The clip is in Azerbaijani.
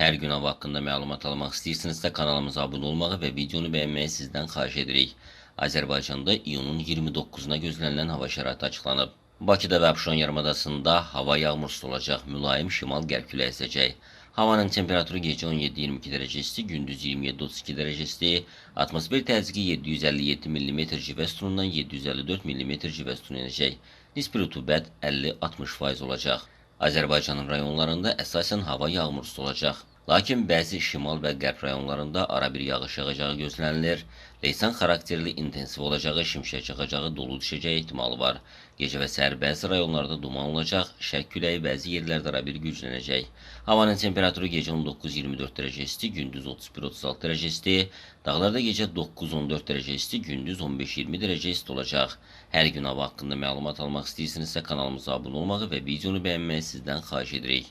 Hər gün hava haqqında məlumat almaq istəyirsinizsə kanalımıza abunə olmağı və videonu bəyənməyi sizdən xahiş edirik. Azərbaycanda iyunun 29-una gözlənilən hava şəraiti açıqlanıb. Bakıda və Abşeron yarımadasında hava yağmursuz olacaq, mülayim şimal-qərb küləyi əsəcək. Havanın temperaturu gecə 17-22 dərəcə isti, gündüz 27-32 dərəcə isti, atmosfer təzyiqi 757 mm civə sütunundan 754 mm civə sütunu enəcək. Nisbi rütubət 50-60% olacaq. Azərbaycanın rayonlarında əsasən hava yağmursuz olacaq. Lakin bəzi şimal və qərb rayonlarında ara bir yağış yağacağı gözlənilir. Leysan xarakterli intensiv olacağı, şimşək çaxacağı, dolu düşəcəyi ehtimalı var. Gecə və səhər bəzi rayonlarda duman olacaq, şək küləyi bəzi yerlərdə ara bir güclənəcək. Havanın temperaturu gecə 19-24 dərəcə isti, gündüz 31-36 dərəcə isti. Dağlarda gecə 9-14 dərəcə isti, gündüz 15-20 dərəcə isti olacaq. Hər gün hava haqqında məlumat almaq istəyirsinizsə kanalımıza abunə olmağı və videonu bəyənməyi sizdən xahiş edirik.